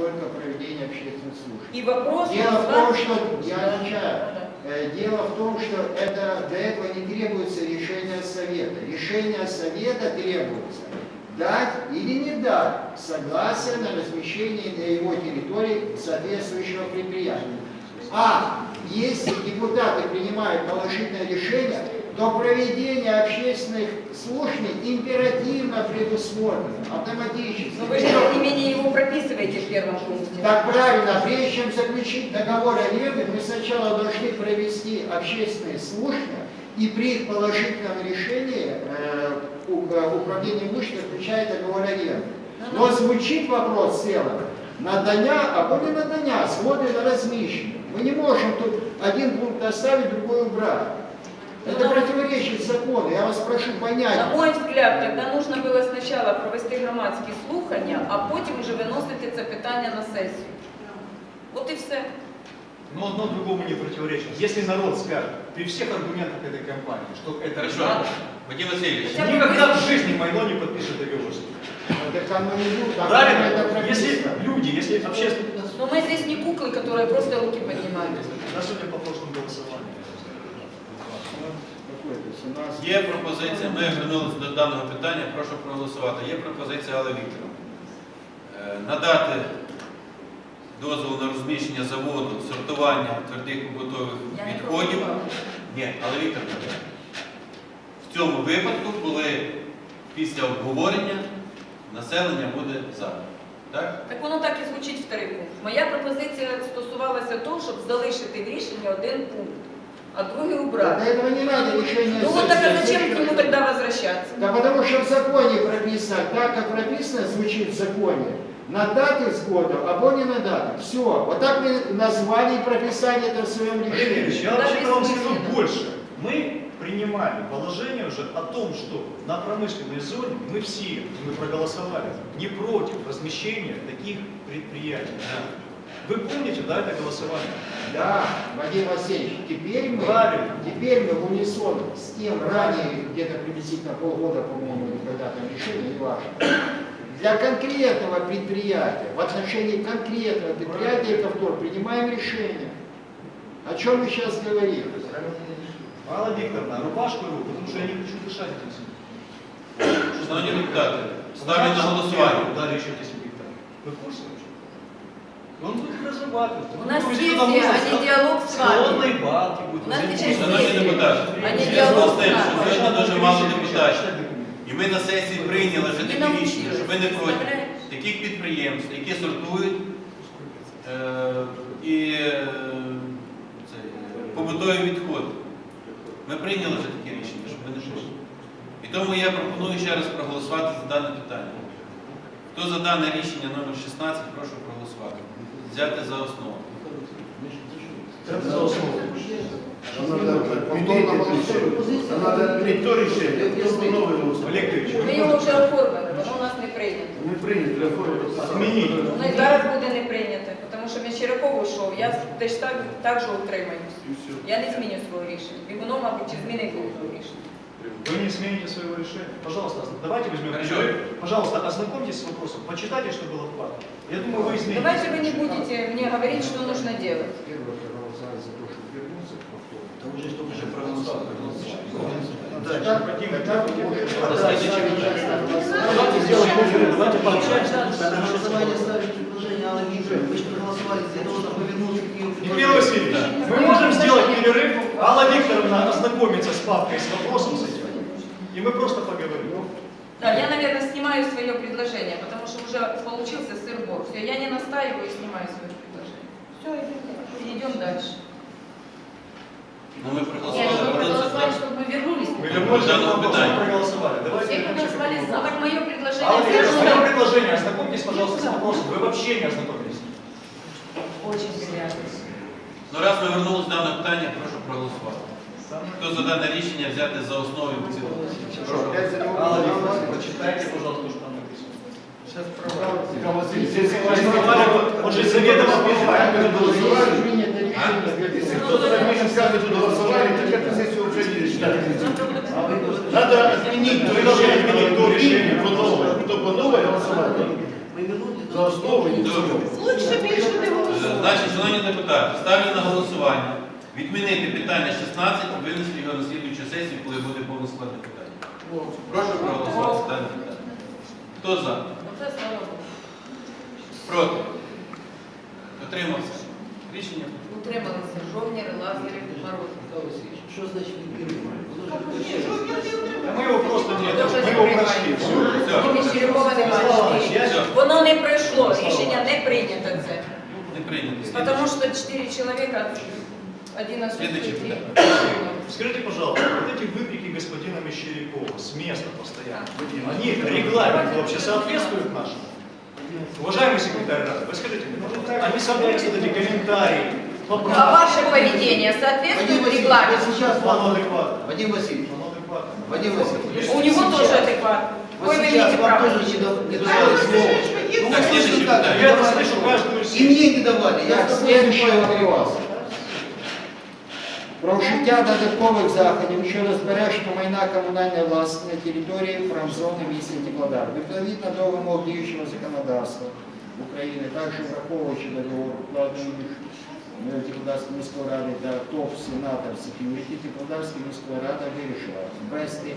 только проведение общественных слушаний. И вопрос... Дело в том, что я отвечаю. Э, Дело в том, что это, для этого не требуется решение Совета. Решение Совета требуется дать или не дать согласие на размещение на его территории соответствующего предприятия. А если депутаты принимают положительное решение, то проведение общественных слушаний императивно предусмотрено, автоматически. Но вы же, менее, его прописываете в первом пункте. Так правильно, прежде чем заключить договор аренды, мы сначала должны провести общественные слушания, и при их положительном решении э, э, управление имуществом включает договор аренды. Но звучит вопрос целом, надання або не надання, згоди на розміщення. Мы не можем тут один пункт оставить, другой убрать. Это Ну, противоречит закону, я вас прошу понять. На мой взгляд, тогда нужно було спочатку провести громадські слухання, а потім вже виносити це питання на сесію. От і все. Но одно другому не противоречит. Если народ скажет при всех аргументах этой компании, что это Хорошо. надо, Вадим Васильевич, Хотя бы никогда вы- в жизни Майно не подпишет договор. Так оно не будет, так это Правильно? Если прописано. люди, если общественность... Но мы здесь не куклы, которые просто руки поднимают. На судя по прошлому голосованию. Є пропозиція, ми звернулися до даного питання, прошу проголосувати. Є пропозиція Алли Вікторовни. Е, Надати дозвіл на розміщення заводу, сортування твердих побутових відходів. Ні, але Вікторовна, в цьому випадку, коли після обговорення населення буде за. Так? Так воно так і звучить вторий пункт. Моя пропозиція стосувалася того, щоб залишити в рішенні один пункт, а другий Да, убрати. Для этого не надо решения Ну вот так а сессии. зачем к нему тогда возвращаться? Да потому что в законе прописано, так как прописано, звучит в законе, надати згоду або не надати. Все. Вот так мы назвали и прописали это в своем Олег Юрьевич, решении. я Да, вообще вам скажу бессмысленно. больше. Мы принимали положение уже о том, что на промышленной зоне мы все, мы проголосовали, не против размещения таких предприятий. Вы помните, да, это голосование? Да, Вадим Васильевич, теперь мы, Правильно. теперь мы в унисон с тем ранее, где-то приблизительно полгода, по-моему, когда там решили, не важно. Для конкретного предприятия, в отношении конкретного предприятия, это вдруг принимаем решение. О чем мы сейчас говорим? Алла Викторовна, рубашку его, потому что я не хочу дышать этим. Шановні депутати, ставлю на голосування. Дали еще 10 гектаров. Вы в курсе вообще? И Он будет их разрабатывать. У нас Будет сессия, потому что а не диалог с вами. Склонные балки будут. У нас возить. сейчас Шановні сесія. депутати, А не в зв'язку діалог з тим, з що нами. сьогодні дуже мало депутатів, Читать документы. і ми на сесії прийняли вже І таке навчили. рішення, що ви не проти Представляєте? таких підприємств, які сортують е, і е, це, побутові відходи. Ми прийняли вже таке рішення, щоб ви не проти. І тому я пропоную ще раз проголосувати за дане питання. Хто за дане рішення номер 16, прошу проголосувати. Взяти за основу. За Олег Ми його вже оформили, воно у нас не прийнято. Приняли реформу. Отменить. Воно і зараз буде не прийнято, тому що Мещеряков ушов, я теж так, так же утримаюсь. Я не зміню свого рішення. І воно, мабуть, чи змінить свого рішення. Вы не смените своего решения. Пожалуйста, давайте возьмем. Хорошо. Пожалуйста, ознакомьтесь с вопросом, почитайте, что было в плане. Я думаю, вы измените. Давайте вы не будете мне говорить, что нужно делать. Первое проголосовать за то, чтобы вернуться к повтору. Там уже только же можем Давайте сделаем выборы, давайте пообщаемся. Голосование ставить предложение Аллы Викторовны. Вы же проголосовали для того, чтобы вернуться к ее Михаил Васильевич, мы можем сделать перерыв, Алла Викторовна ознакомится с папкой, с вопросом с этим, и мы просто поговорим. Да, я, наверное, снимаю свое предложение, потому что уже получился сыр-бор. Все, я не настаиваю и снимаю свое предложение. Все, идем дальше. Ну, ми Я не проголосували. проголосовать, чтобы мы вернулись. Мы вернулись Данного вопросу, питания. проголосовали. Давайте Все проголосовали за. Так мое предложение Алла Викторовна, мое предложение, ознакомьтесь, пожалуйста, с вопросом. Вы вообще не ознакомились. Очень приятно. Ну, раз ми вернулися до даного питання, прошу проголосувати. Хто за дане рішення взяти за основу і в цілому? Прошу. Опять за него Алла Викторовна, проголосовать. прочитайте, пожалуйста, что там написано. Сейчас Он же заведомо плохая. Принято решение. Если кто-то раньше скажет, что голосовали, так это сессию уже не решает. Надо отменить то Вы должны решение, отменить то то решение. решение, по новое, кто по новой голосовать. Мы вернули За основу и в целом. Лучше Значить, шановні депутати, ставлю на голосування. Відмінити питання 16 і винести його на слідуючу сесію, коли буде повний склад питання. Прошу проголосувати за дане питання. Хто за? Оце слава Богу. Проти? Утримався? Рішення? Утрималися Жовніри, Лазарів, Мороз. Что значит не первый? Да мы его просто не мы его прошли. Все. Все. Тільки Черепова немає. Воно не пройшло, рішення не прийнято це. Не прийнято. Потому что 4 человека, один Следующий отсутствует. Скажите, пожалуйста, вот эти выкрики господина Мещерякова с места постоянно, они регламенту вообще соответствуют нашему? Уважаемый секретарь Рады, вы скажите мне, пожалуйста, они соответствуют эти комментарии, А поправки? ваше поведение Вадим соответствует Васильевич, регламенту? вот сейчас Оно вам... адекватно. Вадим Васильевич, Оно адекватно. Вадим Васильевич. У него тоже адекват. Вот Вы сейчас имеете вам право. тоже не давали слово. Ну, Так, вы следующее что так, питание. не Я это давали слышу слово. каждую И секунду. мне не давали. Я Так, с тобой следующий выступаю. вопрос. Про вжиття додаткових заходів щодо збереження майна комунальної власності на території промзони міста Теплодар. Відповідно до вимог діючого законодавства України, також враховуючи договор укладений між Теплодарською міською радою та ТОП Сенатор Security, Теплодарська міська рада вирішила ввести е,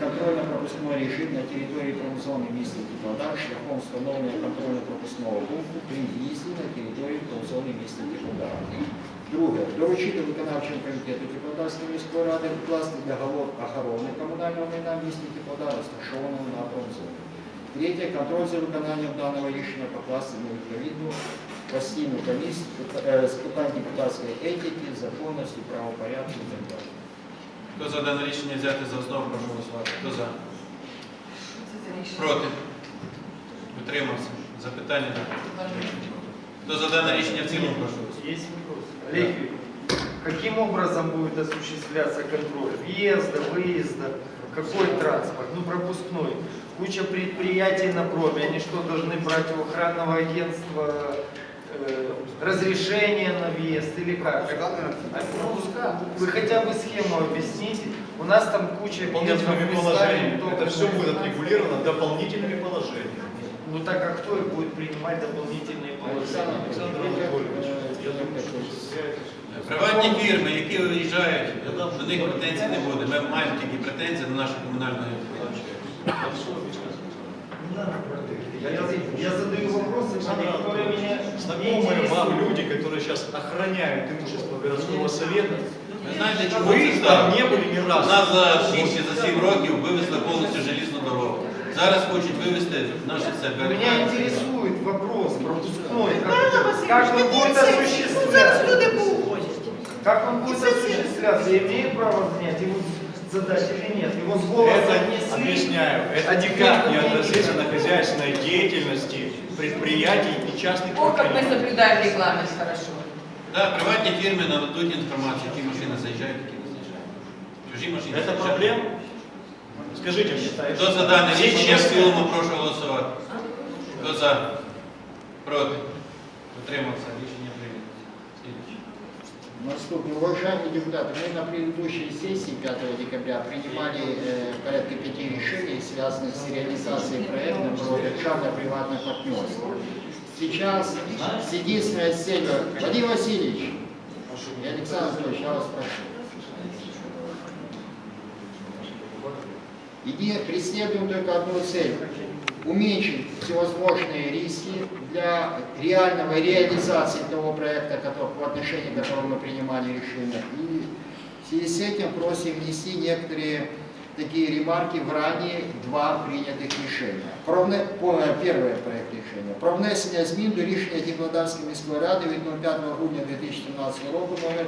контрольно-пропускний режим на території промзони міста Теплодар шляхом встановлення контрольно-пропускного пункту при в'їзді на територію промзони міста Теплодар. Друге, доручити виконавчому комітету Теплодарської міської ради вкласти договор охорони комунального майна в місті Теплодар, розташованого на промзоні. Третє, контроль за виконанням даного рішення покласти на відповідну постійну комісію е, з питань депутатської етики, законності, правопорядку і так далі. Хто за дане рішення взяти за основу, прошу голосувати. Хто за? Проти? Утримався? Запитання? Хто за дане рішення в цілому, прошу голосувати. Есть вопрос. Олег Викторович, каким образом будет осуществляться контроль? Въезда, выезда, какой транспорт? Ну, пропускной. Куча предприятий на проме. Они что, должны брать у охранного агентства э, разрешение на въезд или как? А, ну, Вы хотя бы схему объясните. У нас там куча въездов, Дополнительными местами положениями. только Это все на будет местах. отрегулировано дополнительными положениями. Ну так а кто их будет принимать дополнительные Олександр положения? Олександрович, е, я думаю, що Приватні фірми, які виїжджають, до них претензій не буде. Ми маємо тільки претензії на нашу комунальну Я, я задаю вопросы, которые меня не Знакомые вам интересуют. люди, которые сейчас охраняют имущество городского совета, Ви знаєте, чому вы це там стало? не были ни У разу. нас за 6 чи за 7 років вивезли повністю желізну дорогу. Зараз хочуть вивезти наше себе. Меня интересует вопрос пропускной. Как, как он будет осуществляться? Как он будет осуществляться? Я имею право занять его задать или нет? Его с голоса Это, отнесли. объясняю, это А никак не теперь- отразится на хозяйственной деятельности предприятий и частных Ох, как мы предприятий. соблюдаем регламент хорошо. Да, приватні фірми нададуть інформацію, які машини заїжджають, які не заїжджають. Чужі машини. Это заїжджають. проблема? Скажите мне. Хто за дане Всі рішення в чесні? цілому, прошу голосувати. Хто за? Проти? Утримався. Наступный. Уважаемые депутаты, мы на предыдущей сессии 5 декабря принимали э, порядка пяти решений, связанных с реализацией проекта про державно-приватное партнерство. Сейчас с единственной целью... Вадим Васильевич, и Александр Анатольевич, я вас прошу. Иди, преследуем только одну цель – уменьшить всевозможные риски для реального реализации того проекта, который, в отношении которого мы принимали решение. И в связи с этим просим внести некоторые такие ремарки в ранее два принятых решения. Про вне- по- е, Первое проект рішення. Про внесення змін до рішення Теплодарської міської ради від 05 грудня 2017 року номер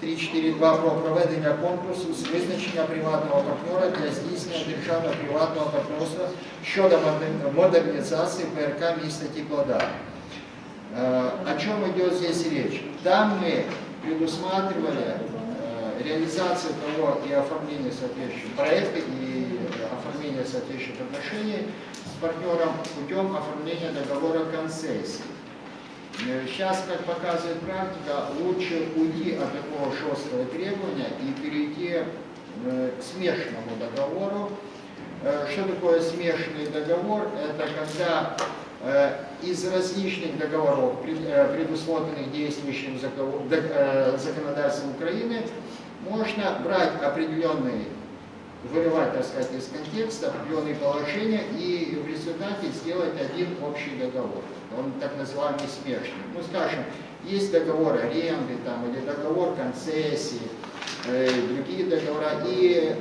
342 про проведення конкурсу з визначення приватного партнера для здійснення державно-приватного партнерства щодо модер- модернізації ПРК міста Теплодар. Э, О чем идет здесь речь? Там мы предусматривали э, реализацию того и оформление соответствующего проекта и оформление соответствующих отношений с партнером путем оформления договора концессии. Э, Сейчас, как показывает практика, лучше уйти от такого жесткого требования и перейти э, к смешанному договору. Э, Что такое смешанный договор? Это когда э, из различных договоров, пред- э, предусмотренных действующим э, законодательством Украины, можно брать определенные, вырывать, так сказать, из контекста определенные положения и в результате сделать один общий договор. Он так называемый смешанный. Ну, скажем, есть договор аренды там, или договор концессии, э, другие договора. И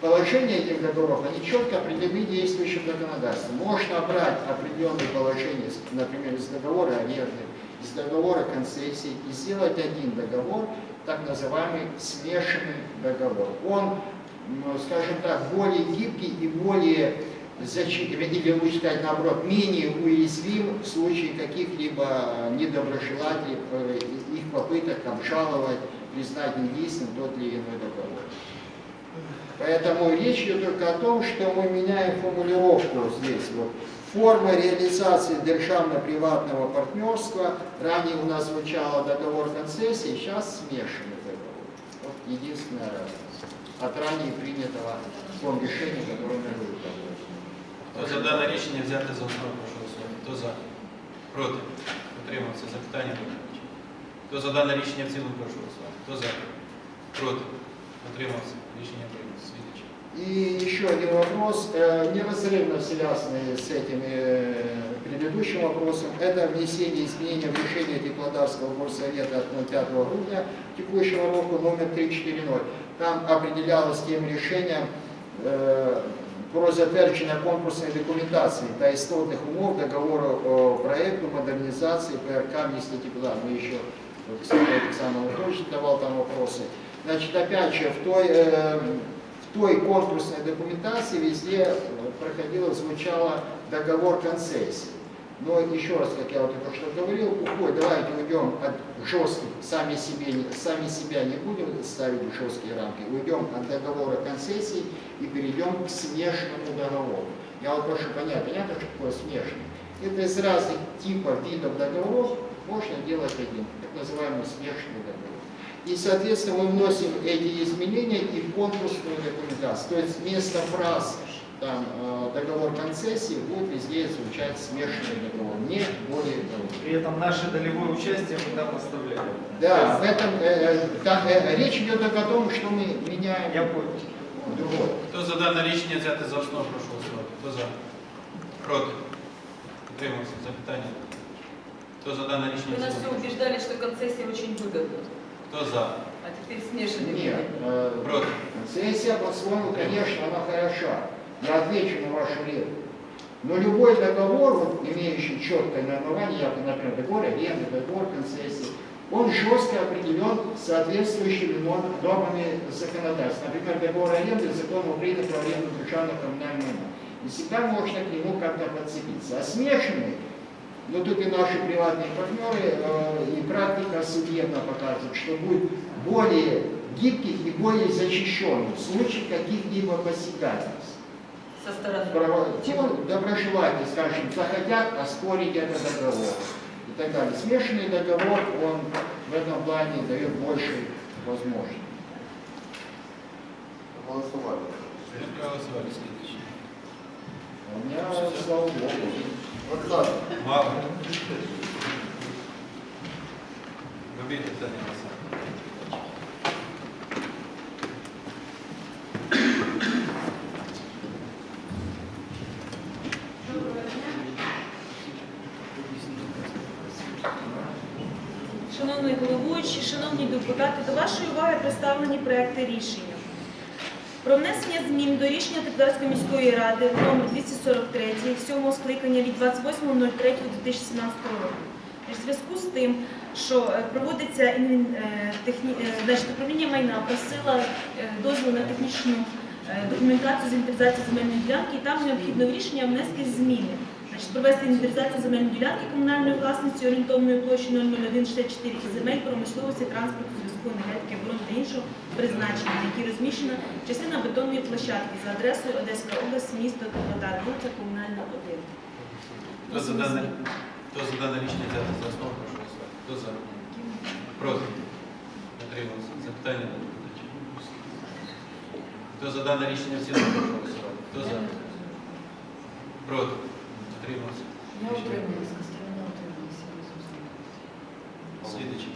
положения этих договоров, они четко определены действующим законодательством. Можно брать определенные положения, например, из договора аренды, из договора концессии и сделать один договор, так называемый смешанный договор. Он, скажем так, более гибкий и более защитный, или лучше сказать наоборот, менее уязвим в случае каких-либо недоброжелателей, э, их попыток обжаловать, признать недействительным тот или иной договор. Поэтому речь идет только о том, что мы меняем формулировку здесь. Вот. Форма реализации державно-приватного партнерства. Ранее у нас звучало договор концессии, сейчас смешанный договор. Вот единственная разница От ранее принятого в том решении, которое мы выполнили. Хто за дане рішення взяти за основу, прошу голосувати. Хто за? Проти? Утримався. Запитання доповідача. Хто за дане рішення в цілому, прошу голосувати. Хто за? Проти? Утримався. Рішення прийнято. Свідчить. И еще один вопрос, э, неразрывно связанный с этим э, предыдущим вопросом, это внесение изменения в решение Теплодарского горсовета от 05 грудня текущего року номер 340. Там определялось тем решением э, про затвердження конкурсної документації та істотних умов договору о проекту модернизации ПРК міста Тепла. Мы еще, вот, кстати, Александр Анатольевич давал там вопросы. Значит, опять же, в той, э, в той конкурсной документации везде э, проходило, звучало договор концессии. Но еще раз, как я вот только что говорил, уходит, давайте уйдем от жестких, сами, себе, сами себя не будем ставить в жесткие рамки, уйдем от договора концессии и перейдем к смешанному договору. Я вот прошу понять, понятно, что такое смешанный? Это из разных типов, видов договоров можно делать один, так называемый смешанный договор. И, соответственно, мы вносим эти изменения и в конкурсную документацию. То есть вместо фраз там, э, договор концессии будет везде звучать смешанный договор, не более того. При этом наше долевое участие мы там оставляем. Да, в этом э, э, там, э, речь идет только о том, что мы меняем Я понял. другое. Хто за дане рішення взяти за основу, прошу голосувати. Хто за? Проти? Утримався. Запитання. Хто за дане рішення Вы в нас все цілому? убеждали, что концессия очень выгодна. Хто за? А теперь смешанный. Нет, э, Проти? Сессия по-своему, конечно, она хороша. Я отвечу на вашу реплику. Но любой договор, вот, имеющий четкое наименование, например, договор аренды, договор концессии, он жестко определен соответствующими норм- нормами законодательства. Например, договор аренды закон Украины про аренду державных коммунальных майна. И всегда можно к нему как-то подцепиться. А смешанный, ну тут и наши приватные партнеры, э, и практика судебно показывает, что будет более гибких и более защищенных в случае каких-либо посягательств. Со стороны. Право- Те доброжелатели, скажем, захотят оспорить этот договор и так далее. Смешанный договор, он в этом плане дает больше возможностей. Голосовали. Ми проголосували. Слідуючий. У меня, слава богу, Оксана. Мало. Робіть питання Шановний головуючий, шановні депутати, до вашої уваги представлені проекти рішення. Про внесення змін до рішення Теплярської міської ради номер 243 7 скликання від 28.03.2017 року. В зв'язку з тим, що е, проводиться е, техні- е, значить, управління майна просила дозвіл на технічну документацію з інвентаризації земельної ділянки, і там необхідно рішення внести зміни. Провести інвентаризацію земельної ділянки комунальної власності орієнтовною площею 00164 земель промисловості, транспорту, зв'язку, енергетики, оборони та іншого призначення, на які розміщена частина бетонної площадки за адресою Одеська область, місто Теплодар, вулиця Комунальна 1. Хто за дане, хто за дане рішення взяти за основу, прошу голосувати. Хто за? Проти? Утримався. Запитання до доповідача. Хто за дане рішення в цілому, прошу голосувати. Хто за? Проти? Утримався. Я утрималась. Слідуючий.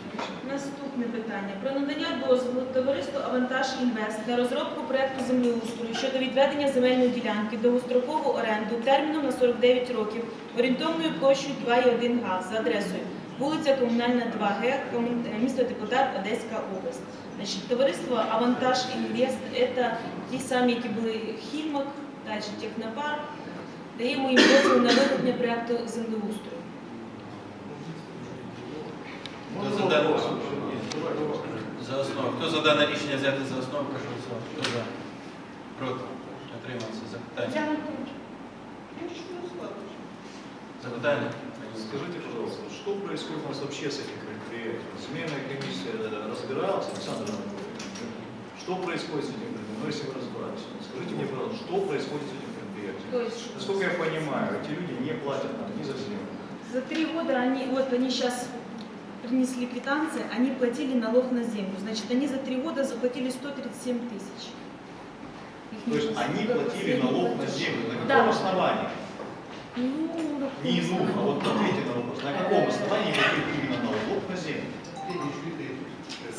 Наступне питання про надання дозволу товариству Авантаж Інвест на розробку проекту землеустрою щодо відведення земельної ділянки довгострокову оренду терміном на 49 років орієнтовною площею 2,1 га за адресою вулиця Комунальна 2Г, Комун- е, місто Депутат, Одеська область. Значить, товариство Авантаж Інвест це ті самі, які були Хімок, далі Технопарк Даємо їм дозвіл на вироблення проекту землеустрою. Хто за дане за основу? Хто за дане рішення взяти за основу, прошу голосувати. Хто за? Проти? Отримався. Запитання? Запитання? Скажите, пожалуйста, что происходит у нас вообще с этим предприятием? Земельная комиссия э, разбиралась, Александр Анатольевич? Что происходит с этим предприятием? Ну, если вы разбирались, скажите мне, пожалуйста, что происходит с этим предприятием? То есть Насколько я понимаю, эти люди не платят нам ни за землю. За три года они, вот они сейчас принесли квитанции, они платили налог на землю. Значит, они за три года заплатили 137 тысяч. Их То есть не- они платили налог на землю. На каком Да. основании? Ну, на каком Не ну, а вот основании? ответьте на вопрос. На каком основании они платили именно налог на землю?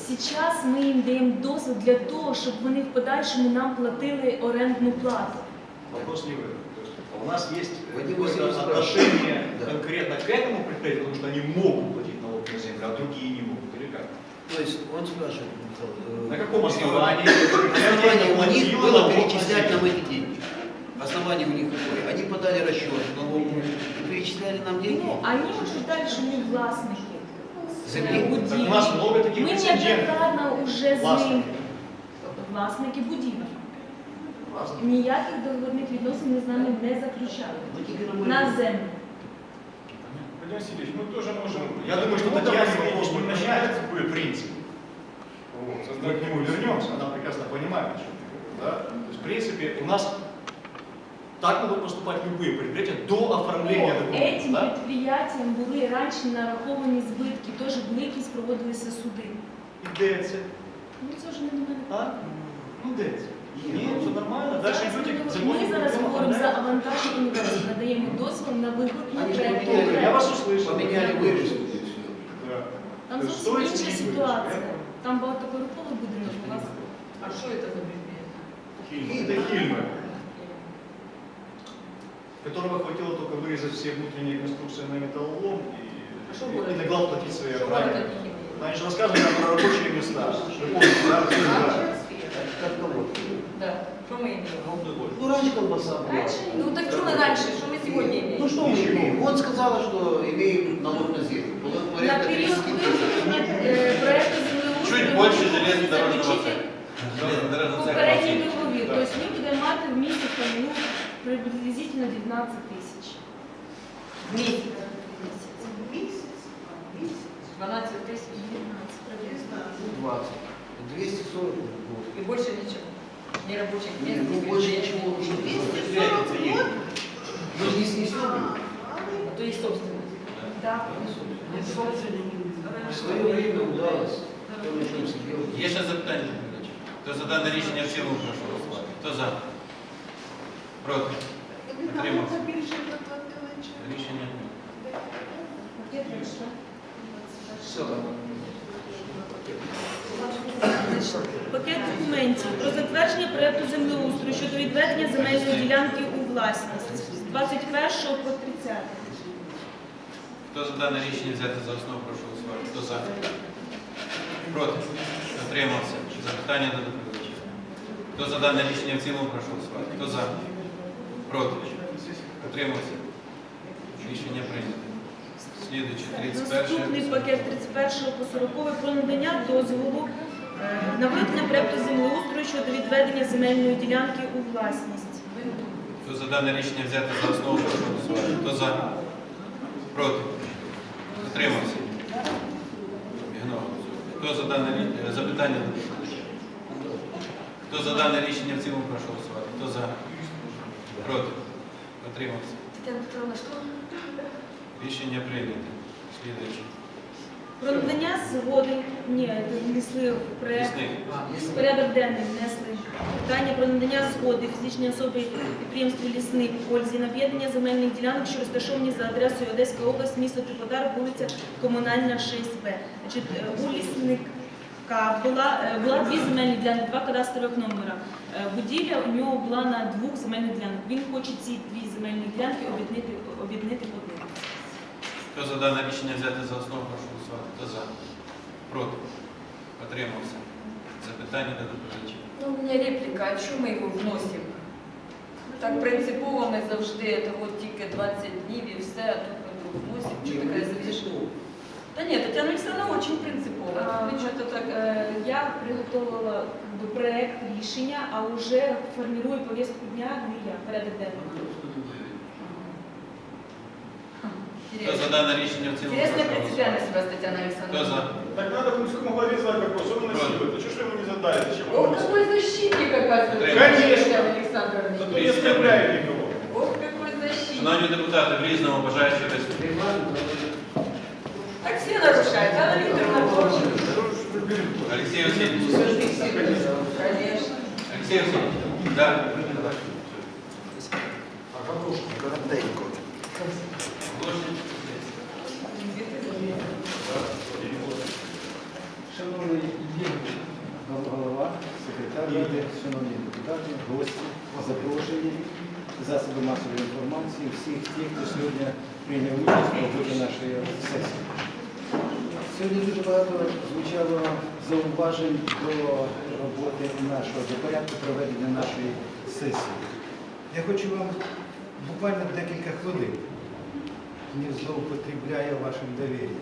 Сейчас ми їм даємо дозвіл для того, щоб вони в подальшому нам платили орендну плату. Вопрос не в этом. То есть у нас есть Вадим какое-то Васильевич отношение спрашивает. Да. конкретно к этому предприятию, потому что они могут платить налог на землю, а другие не могут. Или как? То есть он спрашивает, Михаил, э, На каком основании? основание у них платило было налог на перечислять землю? нам эти деньги? Основание у них какое? Они подали расчет налоговый и перечисляли нам деньги? Ну, они утверждали, що ми власники. Землі? будівлі. Так у нас много таких Ми прецедентов. неоднократно вже з ним Власники. власники будівель. Власники. Ніяких договірних відносин ми з нами не заключали. Ну, теперь мы- На землю. Владимир Васильевич, мы тоже можем... Я думаю, что Татьяне вопрос не понять какой принцип. Вот. Мы к нему вернемся, она прекрасно понимает, о чем я говорю. Да? То есть, в принципе, у нас так могут поступать любые предприятия до оформления По документов. Этим Да? підприємцям були раніше нараховані збитки, теж були якісь проводилися суди. И ДЭЦ. Ну це вже не до мене. А? Ну ДЭЦ. Нет, все нормально. Дальше Зараз идете к ми- закону. Ми зараз говоримо за авантаж інвест, надаємо дозвіл на виготовлення Они же проєкту. поменяли, Я вас услышал. поменяли вырезку. Да. Там То есть зовсім стоит інша снизить ситуація. бюджет. Там багатоповерховий будинок у вас. А что это за предприятие? Хильма. Это Хильма. Которого хватило только вырезать все внутренние конструкции на металлолом А что и, город? и наглал платить свои Что город охране. от них имеет? Они же рассказывали нам про рабочие места. Вы помните, да? Все знают. Как кого? Да. Что мы имеем? Ну, раньше колбаса была. Раньше? Ну так что мы раньше? Что мы сегодня имеем? Ну что мы имеем? Он сказала, что имеем налог на землю. Было На порядка період 30 тысяч. виготовлення е, проєкту землеустрою Чуть больше ми повинні железнодорожного заключити цеха. Железнодорожного цеха. Попередній молчит. договір. Да. Тобто ми будемо мати в місяць там, ну, приблизительно 19 тисяч. В месяц. 12 тысяч. 20. 240 было. И больше ничего. Ни рабочих Нет, мест, ну больше ничего уже едет. Мы же не снесем. А то их собственность. Да. В свое время удалось. Є ще запитання? Хто за дане рішення в цілому прошу голосувати? Хто за? Проти? Утримався? Рішення. Пакет вийшла. Пакет документів про затвердження проекту землеустрою щодо відведення земельної ділянки у власність з 21 по 30. Хто за дане рішення взяти за основу, прошу голосувати. Хто за? Проти? Утримався? Запитання до доповідача. Хто за дане рішення в цілому, прошу голосувати. Хто за? Проти? Утримався? Рішення прийнято. Слідуючи, 31. Наступний пакет 31 по 40 про надання дозволу на виготовлення проекту землеустрою щодо відведення земельної ділянки у власність. Хто за дане рішення взяти за основу, прошу голосувати. Хто за? Проти? Утримався? Хто за дане рішення? Запитання. Хто за дане рішення в цілому, прошу голосувати. Хто за? Проти? Утримався? Татьяна Петровна. Рішення прийнято. Слідуючи. Про надання згоди, ні, внесли в проект. В порядок денний внесли питання про надання згоди фізичній особі підприємству Лісник Ользі на об'єднання земельних ділянок, що розташовані за адресою Одеська область, місто Теплодар, вулиця Комунальна 6Б. Значить, е, у лісника була, е, була дві земельні ділянки, два кадастрових номера. Е, Будівля у нього була на двох земельних ділянках. Він хоче ці дві земельні ділянки об'єднати одну. Хто за дане рішення взяти за основу, голосувати. Хто за? Проти? Отримався. Запитання до доповідача. Ну, у меня реплика, а чому ми його вносимо? Так принципово ми завжди, це от тільки 20 днів і все, а тут ми вдруг вносимо. Чому така завжди? Та ні, Тетяна Олександровна дуже принципово. А, Ви що-то так... Е, Я приготувала как бы, проект рішення, а вже формирую повестку дня не я, порядок денний. Хто за дане рішення в цілому? Интересная прошу принципиальность у вас, Татьяна голосувати. Хто Александровна. за? Так надо Кумскому главе задать вопрос, он насилует. А что ж вы ему не задали? Зачем О, вы ему какой защитник, оказывается, Конечно. Татьяна Александровна. Зато не оскорбляет никого. Ох, какой защитник. Шановні депутати, в різному бажаючи виступити. Так все нарушают, Анна Викторовна тоже. Олексій Васильович. Конечно. Олексій Васильович. Да. Інформації, всіх тих, хто сьогодні прийняв участь в роботі нашої сесії. Сьогодні дуже багато звучало зауважень до роботи нашого, до порядку проведення нашої сесії. Я хочу вам буквально декілька хвилин, не злоупотребляю вашим довір'ям.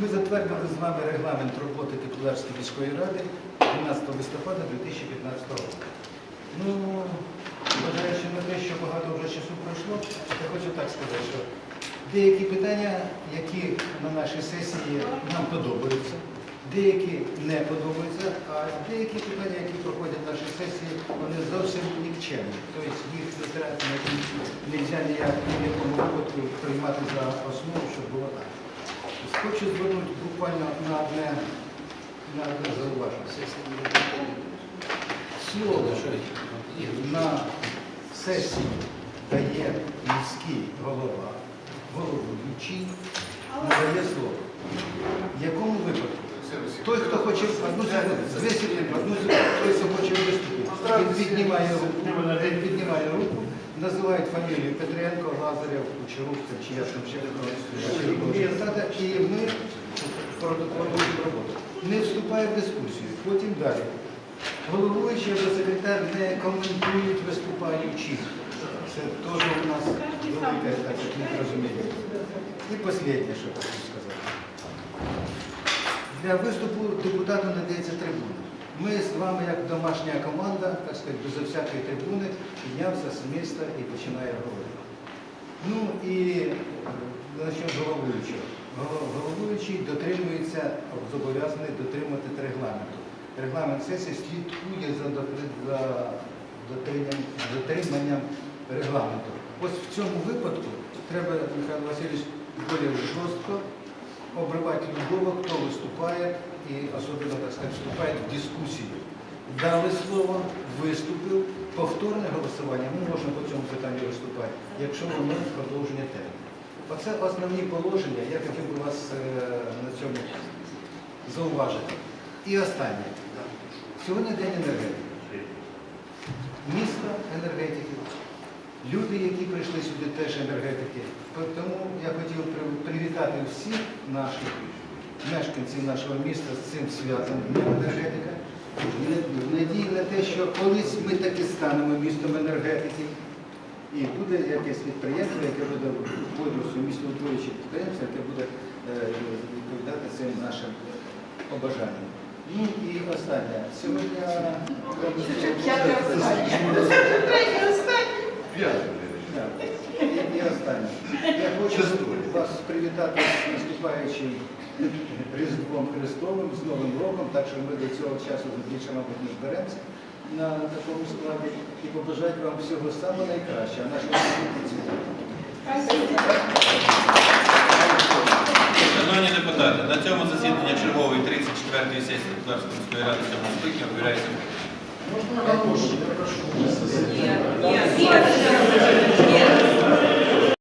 Ми затвердили з вами регламент роботи Теплодарської міської ради 12 листопада 2015 року. Ну, вважаючи на те, що багато вже часу пройшло, я хочу так сказати, що деякі питання, які на нашій сесії нам подобаються, деякі не подобаються, а деякі питання, які проходять наші сесії, вони зовсім нікчемні. Тобто їх треба не можна ніяк ні в якому випадку приймати за основу, щоб було так. Хочу звернути буквально на одне, на одне зауваження. Слово на сесії дає міський голова, головуючий, надає слово. В якому випадку? Той, хто хоче одну секунду, той, хто хоче виступити, він піднімає руку, він піднімає руку, називають фамілію Петренко, Лазарев, Кучерук, чи я там ще і ми протоколюємо роботу. Не вступає в дискусію. Потім далі. Головуючий або секретар не коментують виступаючих. Це теж у нас велике так, як непорозуміння. І останнє, що хочу сказати. Для виступу депутату надається трибуна. Ми з вами, як домашня команда, так сказати, без всякої трибуни, піднявся з міста і починає говорити. Ну і е, насчет головуючого. Головуючий дотримується, зобов'язаний дотримувати регламенту. Регламент сесії слідкує за, дотриманням, регламенту. Ось в цьому випадку треба, Михайло Васильович, більш жорстко обривати любого, хто виступає і особливо, так сказати, вступає в дискусію. Дали слово, виступив, повторне голосування, ми можемо по цьому питанню виступати, якщо воно продовження теми. Оце основні положення, я хотів би вас е, на цьому зауважити. І останнє. Сьогодні день енергетики. Місто енергетики. Люди, які прийшли сюди, теж енергетики. Тому я хотів привітати всіх наших мешканців нашого міста з цим святом енергетика. Надії на те, що колись ми таки станемо містом енергетики. І буде якесь підприємство, яке буде входити в містоутворююче підприємство, яке буде е, відповідати цим нашим побажанням. Ну і останнє. Сьогодні Да. І, і останнє. Я хочу вас привітати з наступаючим Різдвом Христовим, з Новим роком, так що ми до цього часу більше, мабуть, не зберемося на такому складі і побажати вам всього самого найкращого, а нашого цвіту. Депутати, на чергової 34-ї сесії Татарської міської ради цього скликання об'являється. Можно оголошення? Я прошу. Ні, ні,